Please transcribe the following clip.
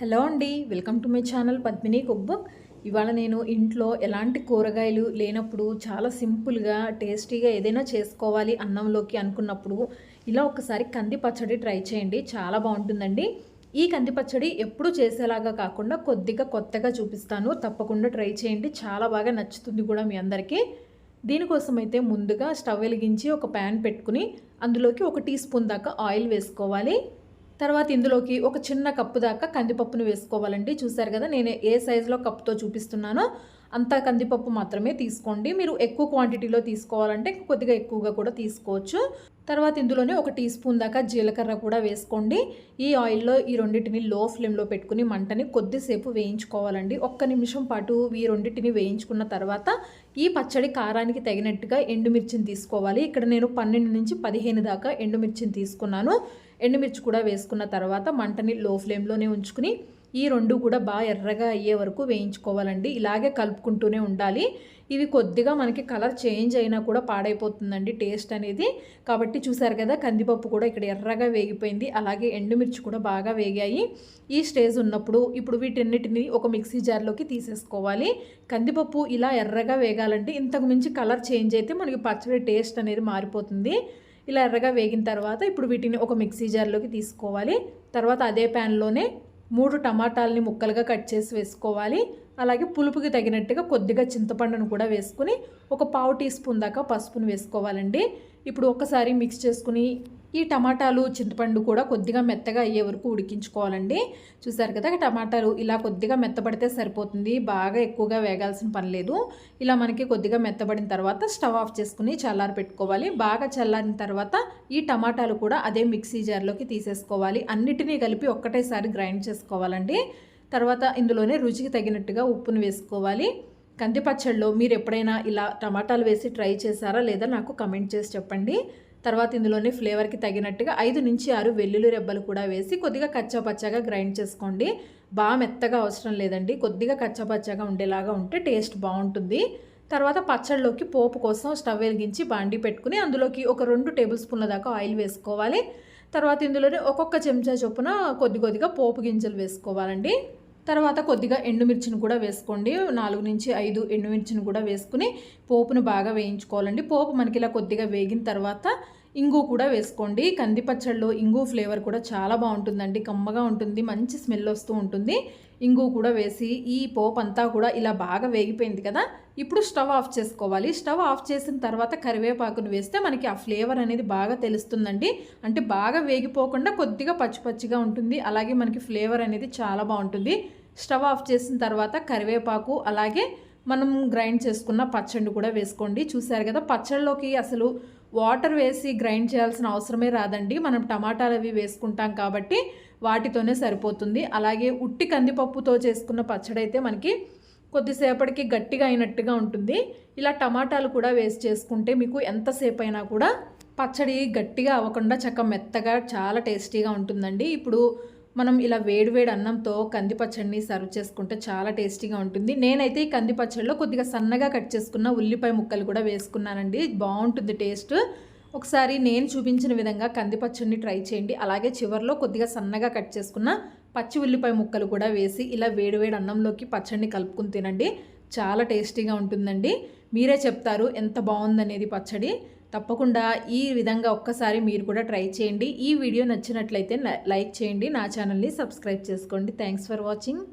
Hello అండి welcome to my channel Padmini cookbook ఇవాళ నేను ఇంట్లో ఎలాంటి కూరగాయలు లేనప్పుడు చాలా సింపుల్గా టేస్టీగా ఏదైనా చేసుకోవాలి అన్నంలోకి అనుకున్నప్పుడు ఇలా ఒకసారి కంది పచ్చడి ట్రై చేయండి చాలా బాగుంటుందండి. ఈ కంది పచ్చడి ఎప్పుడు చేసేలాగా కాకుండా కొద్దిగా కొత్తగా చూపిస్తాను తప్పకుండా ట్రై చేయండి చాలా బాగా నచ్చుతుంది కూడా మీ అందరికీ. దీనికోసం అయితే ముందుగా స్టవ్ వెలిగించి ఒక ప్యాన్ పెట్టుకుని అందులోకి ఒక టీ స్పూన్ దాకా ఆయిల్ వేసుకోవాలి. తర్వాత ఇందులోకి ఒక చిన్న కప్పు దాకా కందిపప్పును వేసుకోవాలండి. చూసారు కదా నేను ఏ సైజులో కప్పుతో చూపిస్తున్నానో అంత కందిపప్పు మాత్రమే తీసుకోండి. మీరు ఎక్కువ క్వాంటిటీలో తీసుకోవాలంటే కొద్దిగా ఎక్కువగా కూడా తీసుకోవచ్చు. తర్వాత ఇందులోనే ఒక టీ స్పూన్ దాకా జీలకర్ర కూడా వేసుకోండి. ఈ ఆయిల్లో ఈ రెండింటిని లో ఫ్లేమ్లో పెట్టుకుని మంటని కొద్దిసేపు వేయించుకోవాలండి. ఒక్క నిమిషం పాటు ఈ రెండింటిని వేయించుకున్న తర్వాత ఈ పచ్చడి కారానికి తగినట్టుగా ఎండుమిర్చిని తీసుకోవాలి. ఇక్కడ నేను పన్నెండు నుంచి పదిహేను దాకా ఎండుమిర్చిని తీసుకున్నాను. ఎండుమిర్చి కూడా వేసుకున్న తర్వాత మంటని లో ఫ్లేమ్లోనే ఉంచుకుని ఈ రెండు కూడా బాగా ఎర్రగా అయ్యే వరకు వేయించుకోవాలండి. ఇలాగే కలుపుకుంటూనే ఉండాలి. ఇవి కొద్దిగా మనకి కలర్ చేంజ్ అయినా కూడా పాడైపోతుందండి టేస్ట్ అనేది. కాబట్టి చూసారు కదా కందిపప్పు కూడా ఇక్కడ ఎర్రగా వేగిపోయింది. అలాగే ఎండుమిర్చి కూడా బాగా వేగాయి. ఈ స్టేజ్ ఉన్నప్పుడు ఇప్పుడు వీటన్నిటిని ఒక మిక్సీ జార్లోకి తీసేసుకోవాలి. కందిపప్పు ఇలా ఎర్రగా వేగాలంటే ఇంతకు మించి కలర్ చేంజ్ అయితే మనకి పచ్చడి టేస్ట్ అనేది మారిపోతుంది. ఇలా ఎర్రగా వేగిన తర్వాత ఇప్పుడు వీటిని ఒక మిక్సీ జార్లోకి తీసుకోవాలి. తర్వాత అదే ప్యాన్లోనే మూడు టమాటాలని ముక్కలుగా కట్ చేసి వేసుకోవాలి. అలాగే పులుపుకి తగినట్టుగా కొద్దిగా చింతపండును కూడా వేసుకుని ఒక పావు టీ స్పూన్ దాకా పసుపును వేసుకోవాలండి. ఇప్పుడు ఒకసారి మిక్స్ చేసుకుని ఈ టమాటాలు చింతపండు కూడా కొద్దిగా మెత్తగా అయ్యే వరకు ఉడికించుకోవాలండి. చూసారు కదా టమాటాలు ఇలా కొద్దిగా మెత్తబడితే సరిపోతుంది. బాగా ఎక్కువగా వేగాల్సిన పని లేదు. ఇలా మనకి కొద్దిగా మెత్తబడిన తర్వాత స్టవ్ ఆఫ్ చేసుకుని చల్లారి పెట్టుకోవాలి. బాగా చల్లారిన తర్వాత ఈ టమాటాలు కూడా అదే మిక్సీ జార్లోకి తీసేసుకోవాలి. అన్నిటినీ కలిపి ఒక్కటేసారి గ్రైండ్ చేసుకోవాలండి. తర్వాత ఇందులోనే రుచికి తగినట్టుగా ఉప్పును వేసుకోవాలి. కంది పచ్చడిలో మీరు ఎప్పుడైనా ఇలా టమాటాలు వేసి ట్రై చేశారా లేదా నాకు కమెంట్ చేసి చెప్పండి. తర్వాత ఇందులోనే ఫ్లేవర్కి తగినట్టుగా ఐదు నుంచి ఆరు వెల్లుల్లి రెబ్బలు కూడా వేసి కొద్దిగా కచ్చాపచ్చాగా గ్రైండ్ చేసుకోండి. బాగా మెత్తగా అవసరం లేదండి. కొద్దిగా కచ్చాపచ్చాగా ఉండేలాగా ఉంటే టేస్ట్ బాగుంటుంది. తర్వాత పచ్చడిలోకి పోపు కోసం స్టవ్ వెలిగించి బాండి పెట్టుకుని అందులోకి ఒక రెండు టేబుల్ స్పూన్ల దాకా ఆయిల్ వేసుకోవాలి. తర్వాత ఇందులోనే ఒక్కొక్క చెంచా చొప్పున కొద్ది కొద్దిగా పోపు గింజలు వేసుకోవాలండి. తర్వాత కొద్దిగా ఎండుమిర్చిని కూడా వేసుకోండి. నాలుగు నుంచి ఐదు ఎండుమిర్చిని కూడా వేసుకుని పోపును బాగా వేయించుకోవాలండి. పోపు మనకి ఇలా కొద్దిగా వేగిన తర్వాత ఇంగు కూడా వేసుకోండి. కంది పచ్చడిలో ఇంగు ఫ్లేవర్ కూడా చాలా బాగుంటుందండి. కమ్మగా ఉంటుంది మంచి స్మెల్ వస్తూ ఉంటుంది. ఇంగు కూడా వేసి ఈ పోపు అంతా కూడా ఇలా బాగా వేగిపోయింది కదా ఇప్పుడు స్టవ్ ఆఫ్ చేసుకోవాలి. స్టవ్ ఆఫ్ చేసిన తర్వాత కరివేపాకును వేస్తే మనకి ఆ ఫ్లేవర్ అనేది బాగా తెలుస్తుందండి. అంటే బాగా వేగిపోకుండా కొద్దిగా పచ్చి పచ్చిగా ఉంటుంది. అలాగే మనకి ఫ్లేవర్ అనేది చాలా బాగుంటుంది. స్టవ్ ఆఫ్ చేసిన తర్వాత కరివేపాకు అలాగే మనం గ్రైండ్ చేసుకున్న పచ్చడి కూడా వేసుకోండి. చూసారు కదా పచ్చడిలోకి అసలు వాటర్ వేసి గ్రైండ్ చేయాల్సిన అవసరమే రాదండి. మనం టమాటాలు అవి వేసుకుంటాం కాబట్టి వాటితోనే సరిపోతుంది. అలాగే ఉట్టి కందిపప్పుతో చేసుకున్న పచ్చడి అయితే మనకి కొద్దిసేపటికి గట్టిగా అయినట్టుగా ఉంటుంది. ఇలా టమాటాలు కూడా వేసి చేసుకుంటే మీకు ఎంతసేపు అయినా కూడా పచ్చడి గట్టిగా అవ్వకుండా చక్క మెత్తగా చాలా టేస్టీగా ఉంటుందండి. ఇప్పుడు మనం ఇలా వేడివేడి అన్నంతో కంది పచ్చడిని సర్వ్ చేసుకుంటే చాలా టేస్టీగా ఉంటుంది. నేనైతే ఈ కంది పచ్చడిలో కొద్దిగా సన్నగా కట్ చేసుకున్న ఉల్లిపాయ ముక్కలు కూడా వేసుకున్నానండి. బాగుంటుంది టేస్ట్ ఒకసారి నేను చూపించిన విధంగా కంది పచ్చడిని ట్రై చేయండి. అలాగే చివరిలో కొద్దిగా సన్నగా కట్ చేసుకున్న పచ్చి ఉల్లిపాయ ముక్కలు కూడా వేసి ఇలా వేడివేడి అన్నంలోకి పచ్చడిని కలుపుకుని తినండి. చాలా టేస్టీగా ఉంటుందండి. మీరే చెప్తారు ఎంత బాగుందనేది పచ్చడి. తప్పకుండా ఈ విధంగా ఒక్కసారి మీరు కూడా ట్రై చేయండి. ఈ వీడియో నచ్చినట్లయితే లైక్ చేయండి. నా ఛానల్ని సబ్స్క్రైబ్ చేసుకోండి. Thanks for watching.